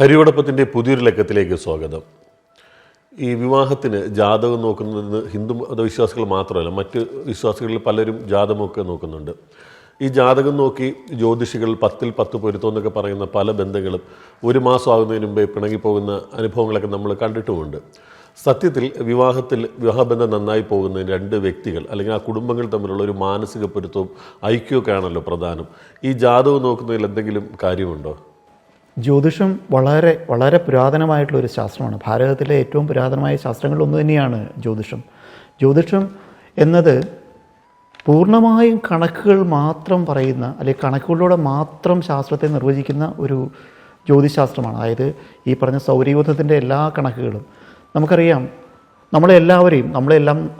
ഹരിയോടൊപ്പത്തിന്റെ പുതിയൊരു ലക്കത്തിലേക്ക് സ്വാഗതം. ഈ വിവാഹത്തിന് ജാതകം നോക്കുന്നതെന്ന് ഹിന്ദു മതവിശ്വാസികൾ മാത്രമല്ല മറ്റ് വിശ്വാസികളിൽ പലരും ജാതകമൊക്കെ നോക്കുന്നുണ്ട്. ഈ ജാതകം നോക്കി ജ്യോതിഷികൾ പത്തിൽ പത്ത് പൊരുത്തം എന്നൊക്കെ പറയുന്ന പല ബന്ധങ്ങളും ഒരു മാസം ആകുന്നതിന് മുമ്പേ പിണങ്ങിപ്പോകുന്ന അനുഭവങ്ങളൊക്കെ നമ്മൾ കണ്ടിട്ടുമുണ്ട്. സത്യത്തിൽ വിവാഹത്തിൽ വിവാഹബന്ധം നന്നായി പോകുന്ന രണ്ട് വ്യക്തികൾ അല്ലെങ്കിൽ ആ കുടുംബങ്ങൾ തമ്മിലുള്ള ഒരു മാനസിക പൊരുത്തവും ഐക്യമൊക്കെ ആണല്ലോ പ്രധാനം. ഈ ജാതകം നോക്കുന്നതിൽ എന്തെങ്കിലും കാര്യമുണ്ടോ? ജ്യോതിഷം വളരെ വളരെ പുരാതനമായിട്ടുള്ള ഒരു ശാസ്ത്രമാണ്. ഭാരതത്തിലെ ഏറ്റവും പുരാതനമായ ശാസ്ത്രങ്ങളിൽ ഒന്ന് തന്നെയാണ് ജ്യോതിഷം. ജ്യോതിഷം എന്നത് പൂർണമായും കണക്കുകൾ മാത്രം പറയുന്ന അല്ലെങ്കിൽ കണക്കുകളിലൂടെ മാത്രം ശാസ്ത്രത്തെ നിർവചിക്കുന്ന ഒരു ജ്യോതിശാസ്ത്രമാണ്. അതായത് ഈ പറഞ്ഞ സൗരയൂഥത്തിന്റെ എല്ലാ കണക്കുകളും. നമുക്കറിയാം നമ്മളെല്ലാവരെയും നമ്മളെല്ലാം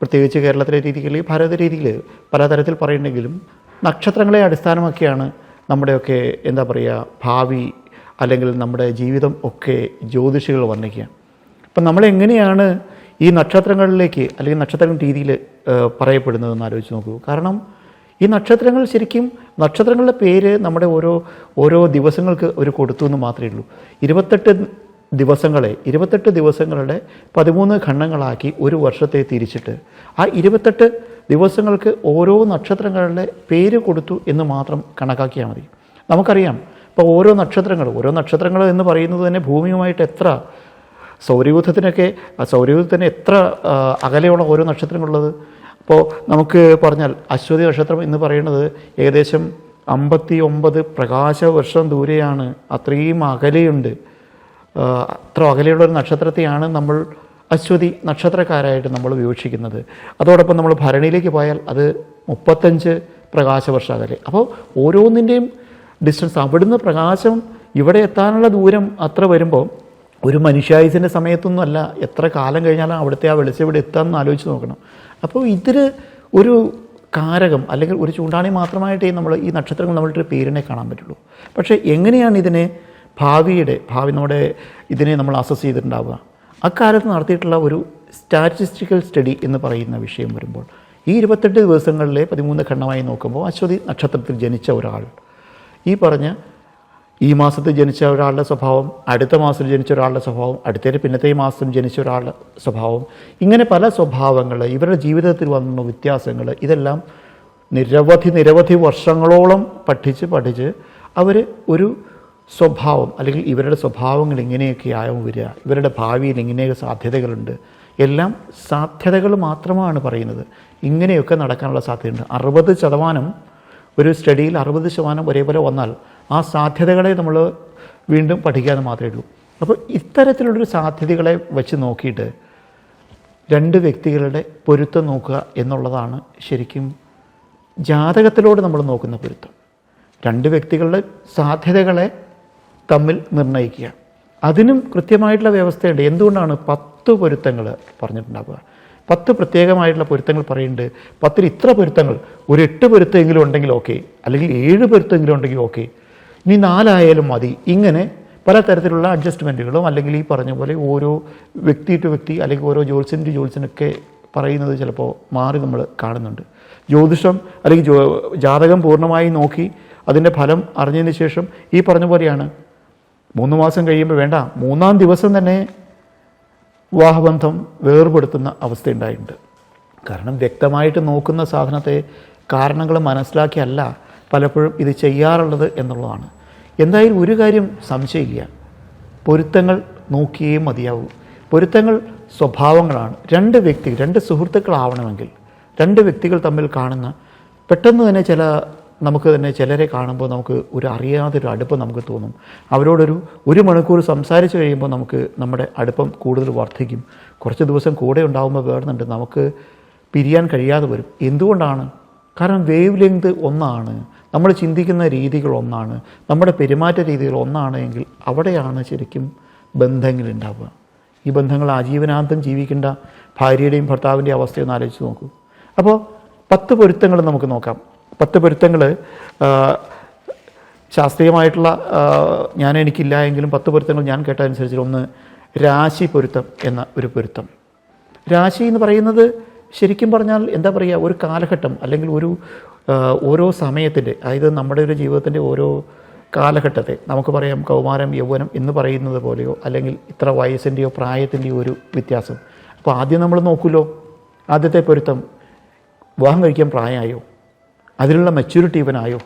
പ്രത്യേകിച്ച് കേരളത്തിലെ രീതിയിൽ ഭാരത രീതിയിൽ പലതരത്തിൽ പറയുന്നെങ്കിലും നക്ഷത്രങ്ങളെ അടിസ്ഥാനമാക്കിയാണ് നമ്മുടെയൊക്കെ എന്താ പറയുക ഭാവി അല്ലെങ്കിൽ നമ്മുടെ ജീവിതം ഒക്കെ ജ്യോതിഷികൾ വർണിക്കുക അപ്പം നമ്മളെങ്ങനെയാണ് ഈ നക്ഷത്രങ്ങളിലേക്ക് അല്ലെങ്കിൽ നക്ഷത്ര രീതിയിൽ പറയപ്പെടുന്നതെന്ന് ആലോചിച്ച് നോക്കൂ. കാരണം ഈ നക്ഷത്രങ്ങൾ ശരിക്കും നക്ഷത്രങ്ങളുടെ പേര് നമ്മുടെ ഓരോ ഓരോ ദിവസങ്ങൾക്ക് ഒരു കൊടുത്തു എന്ന് മാത്രമേ ഉള്ളൂ. ഇരുപത്തെട്ട് ദിവസങ്ങളെ ഇരുപത്തെട്ട് ദിവസങ്ങളുടെ പതിമൂന്ന് ഖണ്ഡങ്ങളാക്കി ഒരു വർഷത്തെ തിരിച്ചിട്ട് ആ ഇരുപത്തെട്ട് ദിവസങ്ങൾക്ക് ഓരോ നക്ഷത്രങ്ങളുടെ പേര് കൊടുത്തു എന്ന് മാത്രം കണക്കാക്കിയാൽ മതി. നമുക്കറിയാം ഇപ്പോൾ ഓരോ നക്ഷത്രങ്ങൾ ഓരോ നക്ഷത്രങ്ങൾ എന്ന് പറയുന്നത് തന്നെ ഭൂമിയുമായിട്ട് എത്ര സൗരയൂഥത്തിനൊക്കെ സൗരയൂഥത്തിന് എത്ര അകലെയുള്ള ഓരോ നക്ഷത്രങ്ങളുള്ളത്. അപ്പോൾ നമുക്ക് പറഞ്ഞാൽ അശ്വതി നക്ഷത്രം എന്ന് പറയുന്നത് ഏകദേശം അമ്പത്തി ഒമ്പത് പ്രകാശവർഷം ദൂരെയാണ്. അത്രയും അകലെയുണ്ട്. അത്ര അകലെയുള്ള ഒരു നക്ഷത്രത്തെയാണ് നമ്മൾ അശ്വതി നക്ഷത്രക്കാരായിട്ട് നമ്മൾ വിവക്ഷിക്കുന്നത്. അതോടൊപ്പം നമ്മൾ ഭരണിയിലേക്ക് പോയാൽ അത് മുപ്പത്തഞ്ച് പ്രകാശവർഷ അകലെ അപ്പോൾ ഓരോന്നിന്റെയും ഡിസ്റ്റൻസ് അവിടുന്ന് പ്രകാശം ഇവിടെ എത്താനുള്ള ദൂരം അത്ര വരുമ്പോൾ ഒരു മനുഷ്യായുസിന്റെ സമയത്തൊന്നുമല്ല എത്ര കാലം കഴിഞ്ഞാലും അവിടുത്തെ ആ വെളിച്ചം ഇവിടെ എത്താമെന്ന് ആലോചിച്ച് നോക്കണം. അപ്പോൾ ഇതിൽ ഒരു കാരകം അല്ലെങ്കിൽ ഒരു ചൂണ്ടാണി മാത്രമായിട്ടേ നമ്മൾ ഈ നക്ഷത്രങ്ങൾ നമ്മളുടെ പേരിനെ കാണാൻ പറ്റുള്ളൂ. പക്ഷേ എങ്ങനെയാണ് ഇതിനെ ഭാവിയുടെ ഭാവി നമ്മുടെ ഇതിനെ നമ്മൾ അസസ് ചെയ്തിട്ടുണ്ടാവുക? അക്കാലത്ത് നടത്തിയിട്ടുള്ള ഒരു സ്റ്റാറ്റിസ്റ്റിക്കൽ സ്റ്റഡി എന്ന് പറയുന്ന വിഷയം വരുമ്പോൾ ഈ ഇരുപത്തെട്ട് ദിവസങ്ങളിലെ പതിമൂന്ന് ഖണ്ഡമായി നോക്കുമ്പോൾ അശ്വതി നക്ഷത്രത്തിൽ ജനിച്ച ഒരാൾ. ഈ പറഞ്ഞ ഈ മാസത്തിൽ ജനിച്ച ഒരാളുടെ സ്വഭാവം അടുത്ത മാസത്തിൽ ജനിച്ച ഒരാളുടെ സ്വഭാവം അടുത്തേക്ക് പിന്നത്തെ ഈ മാസം ജനിച്ച ഒരാളുടെ സ്വഭാവം ഇങ്ങനെ പല സ്വഭാവങ്ങൾ ഇവരുടെ ജീവിതത്തിൽ വന്ന വ്യത്യാസങ്ങൾ ഇതെല്ലാം നിരവധി നിരവധി വർഷങ്ങളോളം പഠിച്ച് പഠിച്ച് അവർ ഒരു സ്വഭാവം അല്ലെങ്കിൽ ഇവരുടെ സ്വഭാവങ്ങൾ ഇങ്ങനെയൊക്കെ ആവും വരിക ഇവരുടെ ഭാവിയിൽ ഇങ്ങനെയൊക്കെ സാധ്യതകളുണ്ട് എല്ലാം സാധ്യതകൾ മാത്രമാണ് പറയുന്നത്. ഇങ്ങനെയൊക്കെ നടക്കാനുള്ള സാധ്യതയുണ്ട്. അറുപത് ശതമാനം ഒരു സ്റ്റഡിയിൽ അറുപത് ശതമാനം ഒരേപോലെ വന്നാൽ ആ സാധ്യതകളെ നമ്മൾ വീണ്ടും പഠിക്കാതെ മാത്രമേ ഉള്ളൂ. അപ്പോൾ ഇത്തരത്തിലുള്ളൊരു സാധ്യതകളെ വെച്ച് നോക്കിയിട്ട് രണ്ട് വ്യക്തികളുടെ പൊരുത്തം നോക്കുക എന്നുള്ളതാണ് ശരിക്കും ജാതകത്തിലൂടെ നമ്മൾ നോക്കുന്ന പൊരുത്തം. രണ്ട് വ്യക്തികളുടെ സാധ്യതകളെ തമ്മിൽ നിർണയിക്കുക അതിനും കൃത്യമായിട്ടുള്ള വ്യവസ്ഥയുണ്ട്. എന്തുകൊണ്ടാണ് പത്ത് പൊരുത്തങ്ങൾ പറഞ്ഞിട്ടുണ്ടാവുക? പത്ത് പ്രത്യേകമായിട്ടുള്ള പൊരുത്തങ്ങൾ പറയുന്നുണ്ട്. പത്തിൽ ഇത്ര പൊരുത്തങ്ങൾ ഒരു എട്ട് പൊരുത്തമെങ്കിലും ഉണ്ടെങ്കിൽ ഓക്കെ. അല്ലെങ്കിൽ ഏഴ് പൊരുത്തമെങ്കിലും ഉണ്ടെങ്കിൽ ഓക്കെ. ഇനി നാലായാലും മതി. ഇങ്ങനെ പല തരത്തിലുള്ള അഡ്ജസ്റ്റ്മെന്റുകളും അല്ലെങ്കിൽ ഈ പറഞ്ഞ പോലെ ഓരോ വ്യക്തി ടു വ്യക്തി അല്ലെങ്കിൽ ഓരോ ജോത്സ്യൻ ടു ജോത്സ്യനൊക്കെ പറയുന്നത് ചിലപ്പോൾ മാറി നമ്മൾ കാണുന്നുണ്ട്. ജ്യോതിഷം അല്ലെങ്കിൽ ജാതകം പൂർണമായി നോക്കി അതിന്റെ ഫലം അറിഞ്ഞതിന് ശേഷം ഈ പറഞ്ഞ പോലെയാണ് മൂന്ന് മാസം കഴിയുമ്പോൾ വേണ്ട. മൂന്നാം ദിവസം തന്നെ വിവാഹബന്ധം വേർപെടുത്തുന്ന അവസ്ഥ ഉണ്ടായിട്ടുണ്ട് കാരണം വ്യക്തമായിട്ട് നോക്കുന്ന സാധനത്തെ കാരണങ്ങൾ മനസ്സിലാക്കിയല്ല പലപ്പോഴും ഇത് ചെയ്യാറുള്ളത് എന്നുള്ളതാണ്. എന്തായാലും ഒരു കാര്യം സംശയിക്കുക. പൊരുത്തങ്ങൾ നോക്കിയേ മതിയാവൂ. പൊരുത്തങ്ങൾ സ്വഭാവങ്ങളാണ്. രണ്ട് വ്യക്തി രണ്ട് സുഹൃത്തുക്കളാവണമെങ്കിൽ രണ്ട് വ്യക്തികൾ തമ്മിൽ കാണുന്ന പെട്ടെന്ന് തന്നെ ചില നമുക്ക് തന്നെ ചിലരെ കാണുമ്പോൾ നമുക്ക് ഒരു അറിയാതൊരു അടുപ്പം നമുക്ക് തോന്നും. അവരോടൊരു ഒരു മണിക്കൂർ സംസാരിച്ച് കഴിയുമ്പോൾ നമുക്ക് നമ്മുടെ അടുപ്പം കൂടുതൽ വർദ്ധിക്കും. കുറച്ച് ദിവസം കൂടെ ഉണ്ടാകുമ്പോൾ വേണമെന്നുണ്ട് നമുക്ക് പിരിയാൻ കഴിയാതെ വരും. എന്തുകൊണ്ടാണ്? കാരണം വേവ് ലെങ്ത് ഒന്നാണ്. നമ്മൾ ചിന്തിക്കുന്ന രീതികൾ ഒന്നാണ്. നമ്മുടെ പെരുമാറ്റ രീതികൾ ഒന്നാണ് എങ്കിൽ അവിടെയാണ് ശരിക്കും ബന്ധങ്ങൾ ഉണ്ടാവുക. ഈ ബന്ധങ്ങൾ ആജീവനാന്തം ജീവിക്കേണ്ട ഭാര്യയുടെയും ഭർത്താവിന്റെയും അവസ്ഥയൊന്ന് ആലോചിച്ച് നോക്കൂ. അപ്പോൾ പത്ത് പൊരുത്തങ്ങൾ നമുക്ക് നോക്കാം. പത്ത് പൊരുത്തങ്ങൾ ശാസ്ത്രീയമായിട്ടുള്ള ഞാൻ എനിക്കില്ല എങ്കിലും പത്ത് പൊരുത്തങ്ങൾ ഞാൻ കേട്ടതനുസരിച്ച് ഒന്ന് രാശി പൊരുത്തം എന്ന ഒരു പൊരുത്തം. രാശി എന്ന് പറയുന്നത് ശരിക്കും പറഞ്ഞാൽ എന്താ പറയുക ഒരു കാലഘട്ടം അല്ലെങ്കിൽ ഒരു ഓരോ സമയത്തിന്റെ അതായത് നമ്മുടെ ഒരു ജീവിതത്തിന്റെ ഓരോ കാലഘട്ടത്തെ നമുക്ക് പറയാം കൗമാരം യൗവനം എന്ന് പറയുന്നത് പോലെയോ അല്ലെങ്കിൽ ഇത്ര വയസ്സിന്റെയോ പ്രായത്തിന്റെയോ ഒരു വ്യത്യാസം. അപ്പോൾ ആദ്യം നമ്മൾ നോക്കുമല്ലോ ആദ്യത്തെ പൊരുത്തം വിവാഹം കഴിക്കാൻ പ്രായമായോ? അതിനുള്ള മെച്യൂരിറ്റി ഇവനായോ?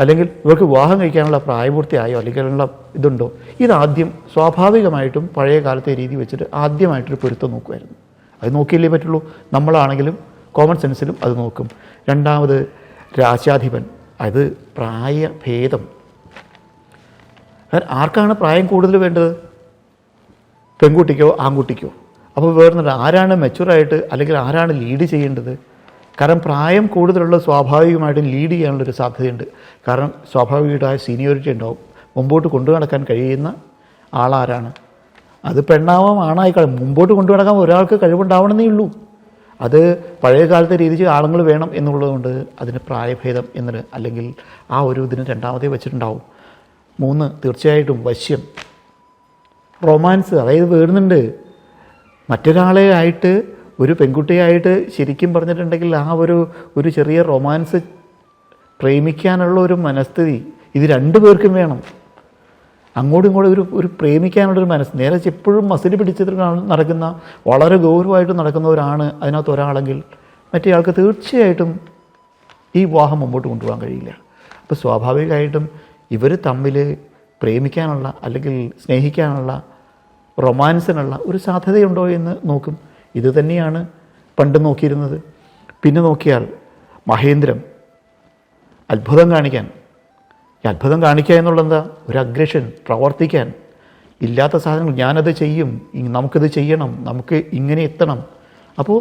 അല്ലെങ്കിൽ ഇവർക്ക് വിവാഹം കഴിക്കാനുള്ള പ്രായപൂർത്തിയായോ? അല്ലെങ്കിൽ അതിനുള്ള ഇതുണ്ടോ? ഇതാദ്യം സ്വാഭാവികമായിട്ടും പഴയ കാലത്തെ രീതി വെച്ചിട്ട് ആദ്യമായിട്ടൊരു പൊരുത്തം നോക്കുമായിരുന്നു അത് നോക്കിയില്ലേ പറ്റുള്ളൂ. നമ്മളാണെങ്കിലും കോമൺ സെൻസിലും അത് നോക്കും. രണ്ടാമത് രാജ്യാധിപൻ. അത് പ്രായഭേദം. ആർക്കാണ് പ്രായം കൂടുതൽ വേണ്ടത്? പെൺകുട്ടിക്കോ ആൺകുട്ടിക്കോ? അപ്പോൾ വേറെ ആരാണ് മെച്ചുറായിട്ട് അല്ലെങ്കിൽ ആരാണ് ലീഡ് ചെയ്യേണ്ടത്? കാരണം പ്രായം കൂടുതലുള്ള സ്വാഭാവികമായിട്ടും ലീഡ് ചെയ്യാനുള്ളൊരു സാധ്യതയുണ്ട്. കാരണം സ്വാഭാവികമായ സീനിയോറിറ്റി ഉണ്ടാവും. മുമ്പോട്ട് കൊണ്ടു നടക്കാൻ കഴിയുന്ന ആളാരാണ്. അത് പെണ്ണാവാം ആണായിക്കളും മുമ്പോട്ട് കൊണ്ടു നടക്കാൻ ഒരാൾക്ക് കഴിവുണ്ടാവണമെന്നേ ഉള്ളൂ. അത് പഴയ കാലത്തെ രീതിയിൽ ആളുകൾ വേണം എന്നുള്ളതുകൊണ്ട് അതിന് പ്രായഭേദം എന്നത് അല്ലെങ്കിൽ ആ ഒരു ഇതിന് രണ്ടാമതേ വെച്ചിട്ടുണ്ടാവും. മൂന്ന് തീർച്ചയായിട്ടും വശ്യം. റൊമാൻസ് അതായത് വേടുന്നുണ്ട് മറ്റൊരാളെ ആയിട്ട് ഒരു പെൺകുട്ടിയായിട്ട് ശരിക്കും പറഞ്ഞിട്ടുണ്ടെങ്കിൽ ആ ഒരു ഒരു ചെറിയ റൊമാൻസ് പ്രേമിക്കാനുള്ള ഒരു മനസ്ഥിതി ഇത് രണ്ടു പേർക്കും വേണം. അങ്ങോട്ടും ഇങ്ങോട്ടും ഒരു ഒരു പ്രേമിക്കാനുള്ളൊരു മനസ്സ് നേരെ എപ്പോഴും മസിൽ പിടിച്ചിട്ട് നടക്കുന്ന വളരെ ഗൗരവമായിട്ട് നടക്കുന്നവരാണ് അതിനകത്ത് ഒരാളെങ്കിൽ മറ്റേ ആൾക്ക് തീർച്ചയായിട്ടും ഈ വിവാഹം മുമ്പോട്ട് കൊണ്ടുപോകാൻ കഴിയില്ല. അപ്പോൾ സ്വാഭാവികമായിട്ടും ഇവർ തമ്മിൽ പ്രേമിക്കാനുള്ള അല്ലെങ്കിൽ സ്നേഹിക്കാനുള്ള റൊമാൻസിനുള്ള ഒരു സാധ്യതയുണ്ടോ എന്ന് നോക്കും. ഇത് തന്നെയാണ് പണ്ട് നോക്കിയിരുന്നത്. പിന്നെ നോക്കിയാൽ മഹേന്ദ്രം അത്ഭുതം കാണിക്കാൻ അത്ഭുതം കാണിക്കുക എന്നുള്ളത് എന്താ ഒരു അഗ്രഷൻ പ്രവർത്തിക്കാൻ ഇല്ലാത്ത സാധനങ്ങൾ. ഞാനത് ചെയ്യും നമുക്കിത് ചെയ്യണം നമുക്ക് ഇങ്ങനെ എത്തണം. അപ്പോൾ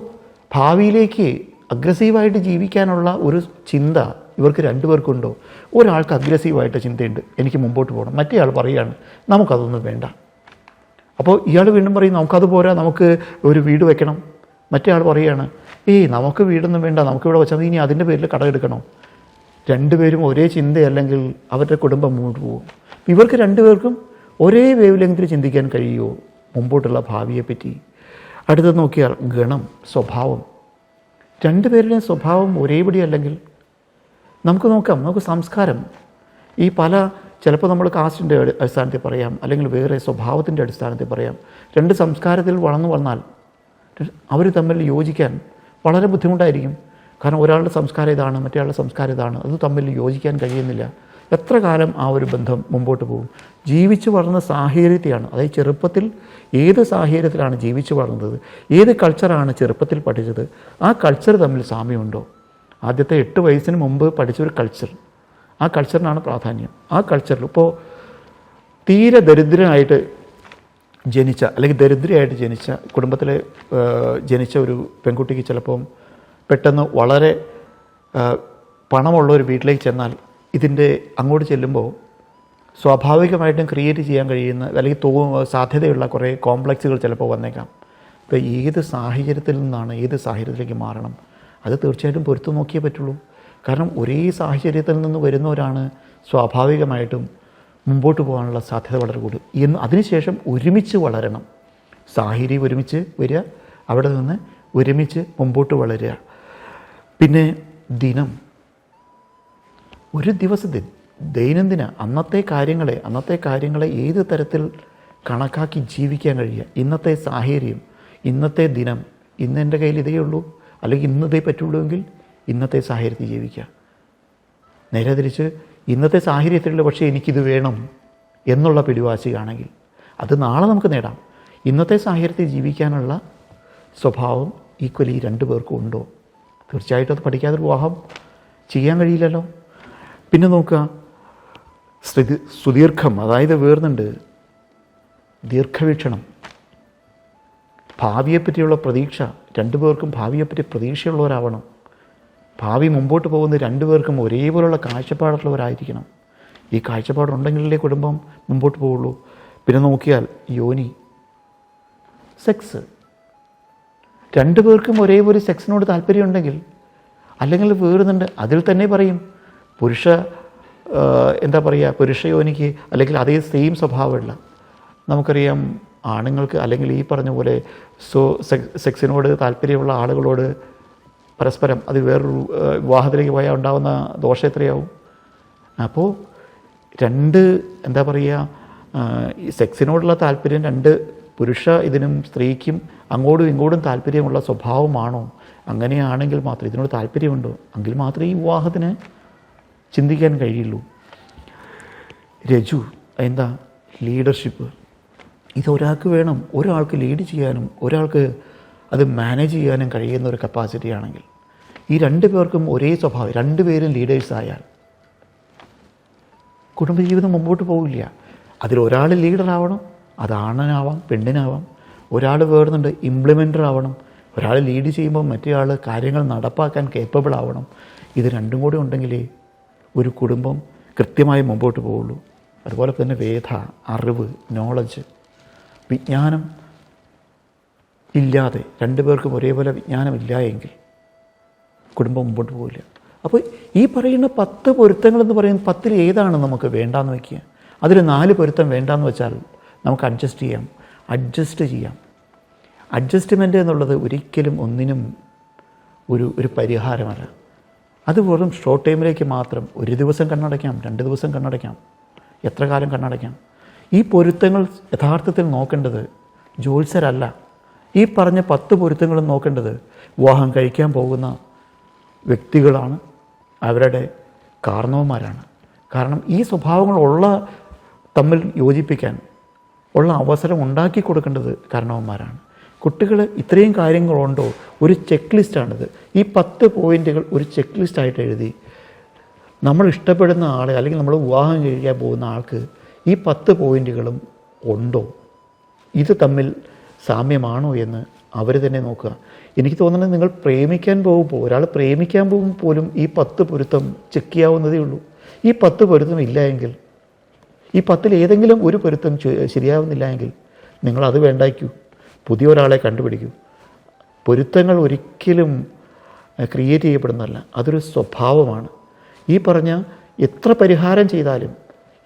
ഭാവിയിലേക്ക് അഗ്രസീവായിട്ട് ജീവിക്കാനുള്ള ഒരു ചിന്ത ഇവർക്ക് രണ്ടുപേർക്കുണ്ടോ? ഒരാൾക്ക് അഗ്രസീവായിട്ട് ചിന്തയുണ്ട്. എനിക്ക് മുമ്പോട്ട് പോകണം. മറ്റേ ആൾ പറയുകയാണ് നമുക്കതൊന്നും വേണ്ട. അപ്പോൾ ഇയാൾ വീണ്ടും പറയും നമുക്കത് പോരാ നമുക്ക് ഒരു വീട് വെക്കണം. മറ്റേ ആൾ പറയുകയാണ് ഏയ് നമുക്ക് വീടൊന്നും വേണ്ട നമുക്കിവിടെ വെച്ചാൽ ഇനി അതിന്റെ പേരിൽ കടമെടുക്കണം രണ്ടുപേരും ഒരേ ചിന്തയല്ലെങ്കിൽ അവരുടെ കുടുംബം മുന്നോട്ട് പോകും. ഇവർക്ക് രണ്ടുപേർക്കും ഒരേ വേവ് ലെങ്തിൽ ചിന്തിക്കാൻ കഴിയുമോ? മുമ്പോട്ടുള്ള ഭാവിയെപ്പറ്റി. അടുത്തത് നോക്കിയാൽ ഗണം സ്വഭാവം. രണ്ടുപേരുടെയും സ്വഭാവം ഒരേപടി അല്ലെങ്കിൽ നമുക്ക് നോക്കാം നമുക്ക് സംസ്കാരം. ഈ പല ചിലപ്പോൾ നമ്മൾ കാസ്റ്റിന്റെ അടിസ്ഥാനത്തിൽ പറയാം അല്ലെങ്കിൽ വേറെ സ്വഭാവത്തിന്റെ അടിസ്ഥാനത്തിൽ പറയാം. രണ്ട് സംസ്കാരത്തിൽ വളർന്നു വന്നാൽ അവർ തമ്മിൽ യോജിക്കാൻ വളരെ ബുദ്ധിമുട്ടായിരിക്കും. കാരണം ഒരാളുടെ സംസ്കാരം ഇതാണ് മറ്റേയാളുടെ സംസ്കാരം ഇതാണ്. അത് തമ്മിൽ യോജിക്കാൻ കഴിയുന്നില്ല. എത്ര കാലം ആ ഒരു ബന്ധം മുമ്പോട്ട് പോകും? ജീവിച്ചു വളർന്ന സാഹചര്യത്തെയാണ്. അതായത് ചെറുപ്പത്തിൽ ഏത് സാഹചര്യത്തിലാണ് ജീവിച്ചു വളർന്നത്? ഏത് കൾച്ചറാണ് ചെറുപ്പത്തിൽ പഠിച്ചത്? ആ കൾച്ചർ തമ്മിൽ സാമ്യമുണ്ടോ? ആദ്യത്തെ എട്ട് വയസ്സിന് മുമ്പ് പഠിച്ചൊരു കൾച്ചർ ആ കൾച്ചറിനാണ് പ്രാധാന്യം. ആ കൾച്ചറിൽ ഇപ്പോൾ തീരെ ദരിദ്രനായിട്ട് ജനിച്ച അല്ലെങ്കിൽ ദരിദ്രയായിട്ട് ജനിച്ച കുടുംബത്തിൽ ജനിച്ച ഒരു പെൺകുട്ടിക്ക് ചിലപ്പം പെട്ടെന്ന് വളരെ പണമുള്ള ഒരു വീട്ടിലേക്ക് ചെന്നാൽ ഇതിന്റെ അങ്ങോട്ട് ചെല്ലുമ്പോൾ സ്വാഭാവികമായിട്ടും ക്രിയേറ്റ് ചെയ്യാൻ കഴിയുന്ന അല്ലെങ്കിൽ തോ സാധ്യതയുള്ള കുറേ കോംപ്ലക്സുകൾ ചിലപ്പോൾ വന്നേക്കാം. ഇപ്പോൾ ഏത് സാഹചര്യത്തിൽ നിന്നാണ് ഏത് സാഹചര്യത്തിലേക്ക് മാറണം? അത് തീർച്ചയായിട്ടും പൊരുത്തു നോക്കിയേ പറ്റുള്ളൂ. കാരണം ഒരേ സാഹചര്യത്തിൽ നിന്ന് വരുന്നവരാണ് സ്വാഭാവികമായിട്ടും മുമ്പോട്ട് പോകാനുള്ള സാധ്യത വളരെ കൂടും എന്ന് അതിനുശേഷം ഒരുമിച്ച് വളരണം. സാഹചര്യം ഒരുമിച്ച് വരിക അവിടെ നിന്ന് ഒരുമിച്ച് മുമ്പോട്ട് വളരുക. പിന്നെ ദിനം. ഒരു ദിവസത്തിൽ ദൈനംദിന അന്നത്തെ കാര്യങ്ങളെ അന്നത്തെ കാര്യങ്ങളെ ഏത് തരത്തിൽ കണക്കാക്കി ജീവിക്കാൻ കഴിയുക? ഇന്നത്തെ സാഹചര്യം ഇന്നത്തെ ദിനം ഇന്ന് എന്റെ കയ്യിൽ ഇതേ ഉള്ളൂ അല്ലെങ്കിൽ ഇന്നതേ പറ്റുള്ളൂ എങ്കിൽ ഇന്നത്തെ സാഹചര്യത്തിൽ ജീവിക്കുക. നേരെ തിരിച്ച് ഇന്നത്തെ സാഹചര്യത്തിലുള്ള പക്ഷേ എനിക്കിത് വേണം എന്നുള്ള പിടിവാശിയാണെങ്കിൽ അത് നാളെ നമുക്ക് നേടാം. ഇന്നത്തെ സാഹചര്യത്തിൽ ജീവിക്കാനുള്ള സ്വഭാവം ഈക്വലി രണ്ടു പേർക്കും ഉണ്ടോ? തീർച്ചയായിട്ടും അത് പഠിക്കാതെ വിവാഹം ചെയ്യാൻ കഴിയില്ലല്ലോ. പിന്നെ നോക്കുക സ്ഥിതി സുദീർഘം അതായത് വേർന്നുണ്ട് ദീർഘവീക്ഷണം. ഭാവിയെപ്പറ്റിയുള്ള പ്രതീക്ഷ രണ്ടുപേർക്കും ഭാവിയെപ്പറ്റി പ്രതീക്ഷയുള്ളവരാവണം. ഭാവി മുമ്പോട്ട് പോകുന്ന രണ്ടുപേർക്കും ഒരേപോലുള്ള കാഴ്ചപ്പാടുള്ളവരായിരിക്കണം. ഈ കാഴ്ചപ്പാടുണ്ടെങ്കിലേ കുടുംബം മുമ്പോട്ട് പോവുള്ളൂ. പിന്നെ നോക്കിയാൽ യോനി. സെക്സ് രണ്ടുപേർക്കും ഒരേപോലെ സെക്സിനോട് താല്പര്യമുണ്ടെങ്കിൽ അല്ലെങ്കിൽ വേറുന്നുണ്ട് അതിൽ തന്നെ പറയും പുരുഷ എന്താ പറയുക പുരുഷ യോനിക്ക് അല്ലെങ്കിൽ അതേ സെയിം സ്വഭാവമുള്ള നമുക്കറിയാം ആണുങ്ങൾക്ക് അല്ലെങ്കിൽ ഈ പറഞ്ഞ പോലെ സോ സെക്സിനോട് താല്പര്യമുള്ള ആളുകളോട് പരസ്പരം അത് വേറൊരു വിവാഹത്തിലേക്ക് പോയാൽ ഉണ്ടാകുന്ന ദോഷം എത്രയാവും? അപ്പോൾ രണ്ട് എന്താ പറയുക ഈ സെക്സിനോടുള്ള താല്പര്യം രണ്ട് പുരുഷ ഇതിനും സ്ത്രീക്കും അങ്ങോട്ടും ഇങ്ങോട്ടും താല്പര്യമുള്ള സ്വഭാവമാണോ? അങ്ങനെയാണെങ്കിൽ മാത്രം ഇതിനോട് താല്പര്യമുണ്ടോ? എങ്കിൽ മാത്രമേ ഈ വിവാഹത്തിന് ചിന്തിക്കാൻ കഴിയുള്ളൂ. രജു എന്താ ലീഡർഷിപ്പ് ഇതൊരാൾക്ക് വേണം ഒരാൾക്ക് ലീഡ് ചെയ്യാനും ഒരാൾക്ക് അത് മാനേജ് ചെയ്യാനും കഴിയുന്ന ഒരു കപ്പാസിറ്റി ആണെങ്കിൽ ഈ രണ്ട് പേർക്കും ഒരേ സ്വഭാവം രണ്ടുപേരും ലീഡേഴ്സ് ആയാൽ കുടുംബജീവിതം മുമ്പോട്ട് പോവില്ല. അതിലൊരാൾ ലീഡറാവണം അത് ആണനാവാം പെണ്ണിനാവാം. ഒരാൾ വേറുന്നുണ്ട് ഇംപ്ലിമെന്റർ ആവണം. ഒരാൾ ലീഡ് ചെയ്യുമ്പോൾ മറ്റേ ആൾ കാര്യങ്ങൾ നടപ്പാക്കാൻ കേപ്പബിൾ ആവണം. ഇത് രണ്ടും കൂടി ഉണ്ടെങ്കിലേ ഒരു കുടുംബം കൃത്യമായി മുമ്പോട്ട് പോവുള്ളൂ. അതുപോലെ തന്നെ വേദ അറിവ് നോളജ് വിജ്ഞാനം ഇല്ലാതെ രണ്ടുപേർക്കും ഒരേപോലെ വിജ്ഞാനമില്ല എങ്കിൽ കുടുംബം മുമ്പോട്ട് പോകില്ല അപ്പോൾ ഈ പറയുന്ന പത്ത് പൊരുത്തങ്ങൾ എന്ന് പറയുന്നത് പത്തിൽ ഏതാണ് നമുക്ക് വേണ്ടാന്ന് വയ്ക്കുക അതിൽ നാല് പൊരുത്തം വേണ്ടാന്ന് വെച്ചാൽ നമുക്ക് അഡ്ജസ്റ്റ് ചെയ്യാം. അഡ്ജസ്റ്റ് ചെയ്യാം. അഡ്ജസ്റ്റ്മെന്റ് എന്നുള്ളത് ഒരിക്കലും ഒന്നിനും ഒരു ഒരു പരിഹാരമല്ല. അത് വെറും ഷോർട്ട് ടൈമിലേക്ക് മാത്രം ഒരു ദിവസം കണ്ണടയ്ക്കാം രണ്ട് ദിവസം കണ്ണടയ്ക്കാം എത്ര കാലം കണ്ണടയ്ക്കാം. ഈ പൊരുത്തങ്ങൾ യഥാർത്ഥത്തിൽ നോക്കേണ്ടത് ജോത്സരല്ല ഈ പറഞ്ഞ പത്ത് പൊരുത്തങ്ങളും നോക്കേണ്ടത് വിവാഹം കഴിക്കാൻ പോകുന്ന വ്യക്തികളാണ്. അവരുടെ കാരണവന്മാരാണ്. കാരണം ഈ സ്വഭാവങ്ങളുള്ള തമ്മിൽ യോജിപ്പിക്കാൻ ഉള്ള അവസരം ഉണ്ടാക്കി കൊടുക്കേണ്ടത് കാരണവന്മാരാണ്. കുട്ടികൾ ഇത്രയും കാര്യങ്ങളുണ്ടോ? ഒരു ചെക്ക് ലിസ്റ്റാണിത് ഈ പത്ത് പോയിന്റുകൾ ഒരു ചെക്ക് ലിസ്റ്റായിട്ട് എഴുതി നമ്മൾ ഇഷ്ടപ്പെടുന്ന ആളെ അല്ലെങ്കിൽ നമ്മൾ വിവാഹം കഴിക്കാൻ പോകുന്ന ആൾക്ക് ഈ പത്ത് പോയിന്റുകളും ഉണ്ടോ? ഇത് തമ്മിൽ സാമ്യമാണോ എന്ന് അവർ തന്നെ നോക്കുക. എനിക്ക് തോന്നുന്നത് നിങ്ങൾ പ്രേമിക്കാൻ പോകുമ്പോൾ ഒരാൾ പ്രേമിക്കാൻ പോകുമ്പോൾ പോലും ഈ പത്ത് പൊരുത്തം ചെക്ക് ചെയ്യാവുന്നതേ ഉള്ളൂ. ഈ പത്ത് പൊരുത്തം ഇല്ല എങ്കിൽ ഈ പത്തിൽ ഏതെങ്കിലും ഒരു പൊരുത്തം ശരിയാവുന്നില്ല എങ്കിൽ നിങ്ങൾ അത് വേണ്ടായിക്കൂ. പുതിയ ഒരാളെ കണ്ടുപിടിക്കൂ. പൊരുത്തങ്ങൾ ഒരിക്കലും ക്രിയേറ്റ് ചെയ്യപ്പെടുന്നതല്ല. അതൊരു സ്വഭാവമാണ്. ഈ പറഞ്ഞ എത്ര പരിഹാരം ചെയ്താലും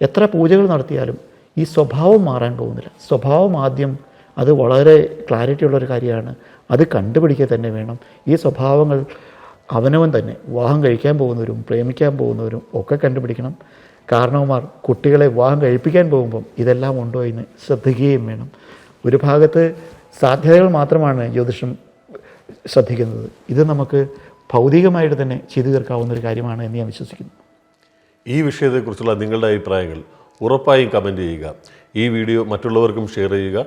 എത്ര പൂജകൾ നടത്തിയാലും ഈ സ്വഭാവം മാറാൻ പോകുന്നില്ല. സ്വഭാവം ആദ്യം അത് വളരെ ക്ലാരിറ്റി ഉള്ളൊരു കാര്യമാണ്. അത് കണ്ടുപിടിക്കുക തന്നെ വേണം. ഈ സ്വഭാവങ്ങൾ അവനവൻ തന്നെ വിവാഹം കഴിക്കാൻ പോകുന്നവരും പ്രേമിക്കാൻ പോകുന്നവരും ഒക്കെ കണ്ടുപിടിക്കണം. കാരണവന്മാർ കുട്ടികളെ വിവാഹം കഴിപ്പിക്കാൻ പോകുമ്പം ഇതെല്ലാം ഉണ്ടോ എന്ന് ശ്രദ്ധിക്കുകയും വേണം. ഒരു ഭാഗത്ത് സാധ്യതകൾ മാത്രമാണ് ജ്യോതിഷം ശ്രദ്ധിക്കുന്നത്. ഇത് നമുക്ക് ഭൗതികമായിട്ട് തന്നെ ചെയ്തു തീർക്കാവുന്ന ഒരു കാര്യമാണ് എന്ന് ഞാൻ വിശ്വസിക്കുന്നു. ഈ വിഷയത്തെക്കുറിച്ചുള്ള നിങ്ങളുടെ അഭിപ്രായങ്ങൾ ഉറപ്പായും കമന്റ് ചെയ്യുക. ഈ വീഡിയോ മറ്റുള്ളവർക്കും ഷെയർ ചെയ്യുക.